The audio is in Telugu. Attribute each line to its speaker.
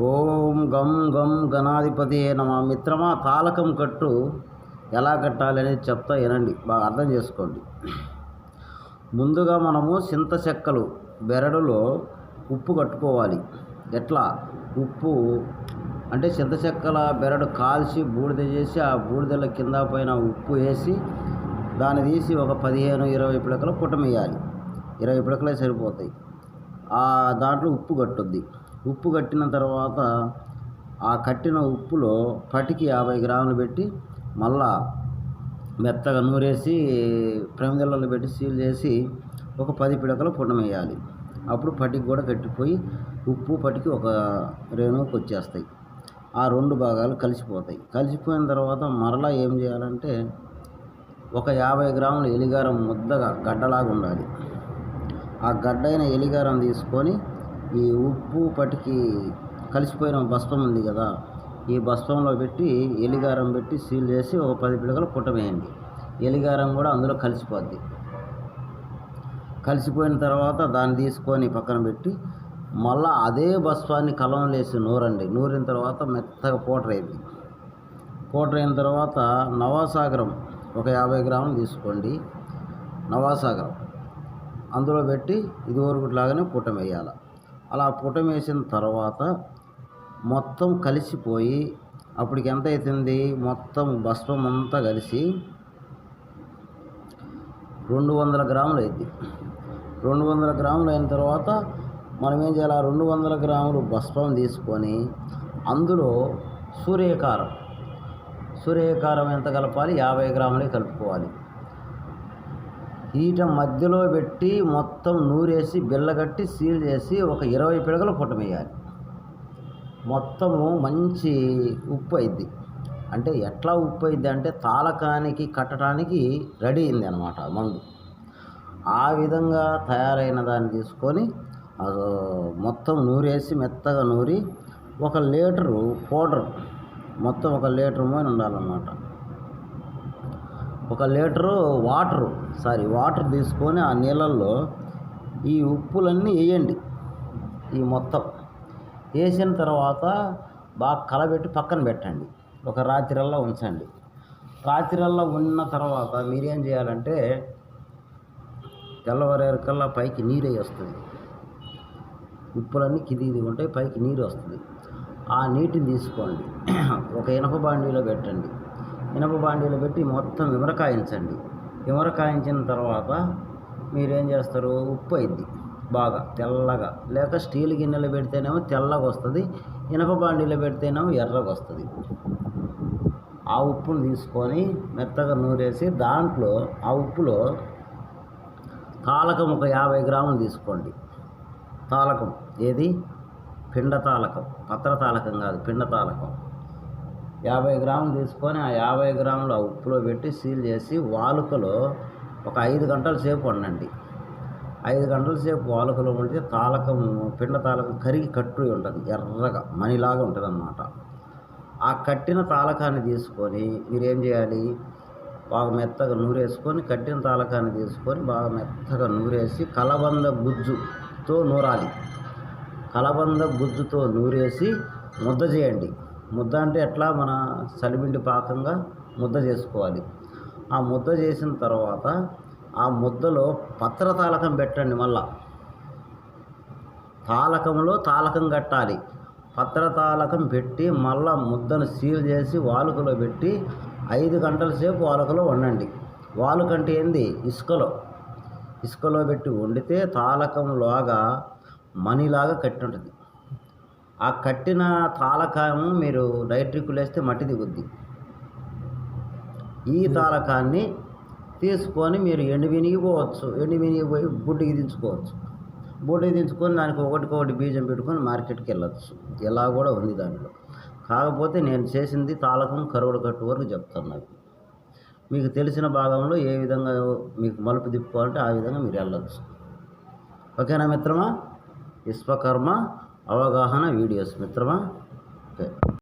Speaker 1: ఓం గం గం గణాధిపతి నమ. మిత్రమా తాలకం కట్టు ఎలా కట్టాలి అనేది చెప్తా వినండి. బాగా అర్థం చేసుకోండి. ముందుగా మనము చింత చెక్కలు బెరడులో ఉప్పు కట్టుకోవాలి. ఎట్లా? ఉప్పు అంటే చింత చెక్కల బెరడు కాల్చి బూడిద చేసి ఆ బూడిదల కింద పైన ఉప్పు వేసి దాన్ని తీసి ఒక పదిహేను ఇరవై పిడకలు పుట్టమేయాలి ఇరవై పిడకలే సరిపోతాయి. ఆ దాంట్లో ఉప్పు కట్టుద్ది. ఉప్పు కట్టిన తర్వాత ఆ కట్టిన ఉప్పులో పటికి యాభై గ్రాములు పెట్టి మళ్ళా మెత్తగా నూరేసి ప్రమిదలలో పెట్టి సీల్ చేసి ఒక పది పిడకలు పుండమేయాలి అప్పుడు పటికి కూడా కట్టిపోయి ఉప్పు పటికి ఒక రేణువుకి వచ్చేస్తాయి. ఆ రెండు భాగాలు కలిసిపోతాయి. కలిసిపోయిన తర్వాత మరలా ఏం చేయాలంటే ఒక యాభై గ్రాముల ఎలిగారం ముద్దగా గడ్డలాగా ఉండాలి. ఆ గడ్డైన ఎలిగారం తీసుకొని ఈ ఉప్పు పటికి కలిసిపోయిన బస్పం ఉంది కదా ఈ బస్పంలో పెట్టి ఎలిగారం పెట్టి సీల్ చేసి ఒక పది పిడకలు పుట్టమేయండి ఎలిగారం కూడా అందులో కలిసిపోద్ది. కలిసిపోయిన తర్వాత దాన్ని తీసుకొని పక్కన పెట్టి మళ్ళా అదే బస్వాన్ని కలం వేసి నూరండి. నూరిన తర్వాత మెత్తగా పౌడర్ అయింది అయిన తర్వాత నవాసాగరం ఒక యాభై గ్రాములు తీసుకోండి. నవాసాగరం అందులో పెట్టి ఇదివరకులాగానే పుటం వేయాలి. అలా పుటం వేసిన తర్వాత మొత్తం కలిసిపోయి అప్పటికి ఎంత అవుతుంది మొత్తం భస్మం అంతా కలిసి రెండు వందల గ్రాములు అయింది. రెండు వందల గ్రాములు అయిన తర్వాత మనం ఏం చేయాలి? ఆ రెండు వందల గ్రాములు భస్మం తీసుకొని అందులో సూర్యకారం. సూర్యకారం ఎంత కలపాలి? యాభై గ్రాములే కలుపుకోవాలి. వీట మధ్యలో పెట్టి మొత్తం నూరేసి బిల్లగట్టి సీల్ చేసి ఒక ఇరవై పిడకలు పుట్టమేయాలి. మొత్తము మంచి ఉప్పు అయింది అంటే ఎట్లా ఉప్పు అయింది అంటే తాలకానికి కట్టడానికి రెడీ అయింది అనమాట మందు. ఆ విధంగా తయారైన దాన్ని తీసుకొని అది మొత్తం నూరేసి మెత్తగా నూరి ఒక లీటరు పౌడర్ మొత్తం ఒక లీటర్ మోయిన ఉండాలన్నమాట. ఒక లీటరు వాటరు సారీ వాటర్ తీసుకొని ఆ నీళ్ళల్లో ఈ ఉప్పులన్నీ వేయండి ఈ మొత్తం. వేసిన తర్వాత బాగా కలబెట్టి పక్కన పెట్టండి ఒక రాత్రిల్లా ఉంచండి. రాత్రిల్లా ఉన్న తర్వాత మీరేం చేయాలంటే తెల్లవారేకల్లా పైకి నీరే వస్తుంది. ఉప్పులన్నీ కింది ఇది ఉంటాయి పైకి నీరు వస్తుంది. ఆ నీటిని తీసుకోండి. ఒక ఇనప బాండీలో పెట్టండి. ఇనప బాండీలో పెట్టి మొత్తం విమరకాయించండి విమరకాయించిన తర్వాత మీరేం చేస్తారు? ఉప్పు అయింది బాగా తెల్లగా. లేక స్టీల్ గిన్నెలో పెడితేనేమో తెల్లగా వస్తుంది ఇనప బాండీలో పెడితేనేమో ఎర్రగా వస్తుంది. ఆ ఉప్పును తీసుకొని మెత్తగా నూరేసి దాంట్లో ఆ ఉప్పులో తాలకం ఒక యాభై గ్రాములు తీసుకోండి. తాలకం ఏది? పిండ తాలకం పత్ర తాలకం కాదు పిండ తాలకం. యాభై గ్రాములు తీసుకొని ఆ యాభై గ్రాములు ఆ ఉప్పులో పెట్టి సీల్ చేసి వాలుకలో ఒక ఐదు గంటల సేపు వండండి. ఐదు గంటల సేపు వాలుకలో ఉంటే తాలకం పిండ తాలకం కరిగి కట్టు ఉంటుంది ఎర్రగా మణిలాగా ఉంటుంది అన్నమాట ఆ కట్టిన తాలకాన్ని తీసుకొని మీరేం చేయాలి? బాగా మెత్తగా నూరేసుకొని కట్టిన తాలకాన్ని తీసుకొని బాగా మెత్తగా నూరేసి కలబంద గుజ్జుతో నూరాలి. కలబంద గుజ్జుతో నూరేసి ముద్ద చేయండి. ముద్ద అంటే ఎట్లా? మన సలిబిండి పాకంగా ముద్ద చేసుకోవాలి. ఆ ముద్ద చేసిన తర్వాత ఆ ముద్దలో పత్ర తాలకం పెట్టండి మళ్ళా. తాలకంలో తాలకం కట్టాలి. పత్ర తాలకం పెట్టి మళ్ళా ముద్దను సీల్ చేసి వాలుకలో పెట్టి ఐదు గంటల సేపు వాలుకలో వండండి. వాలుకంటే ఏంది? ఇసుకలో. ఇసుకలో పెట్టి వండితే తాలకంలాగా మణిలాగా కట్టి ఉంటుంది. ఆ కట్టిన తాలకాము మీరు డైట్రిక్కులు వేస్తే మట్టి దిగుద్ది. ఈ తాలకాన్ని తీసుకొని మీరు ఎండు వినిగిపోవచ్చు ఎండు వినిగిపోయి బుడ్డికి దించుకోవచ్చు. బుడ్డికి దించుకొని దానికి ఒకటికొకటి బీజం పెట్టుకొని మార్కెట్కి వెళ్ళచ్చు. ఇలా కూడా ఉంది దాంట్లో. కాకపోతే నేను చేసింది తాలకం కరువుడు కట్టు వరకు చెప్తాను నాకు. మీకు తెలిసిన భాగంలో ఏ విధంగా మీకు మలుపు తిప్పుకోవాలంటే ఆ విధంగా మీరు వెళ్ళచ్చు. ఓకేనా మిత్రమా? విశ్వకర్మ అవగాహన వీడియోస్ మిత్రమా? ఓకే.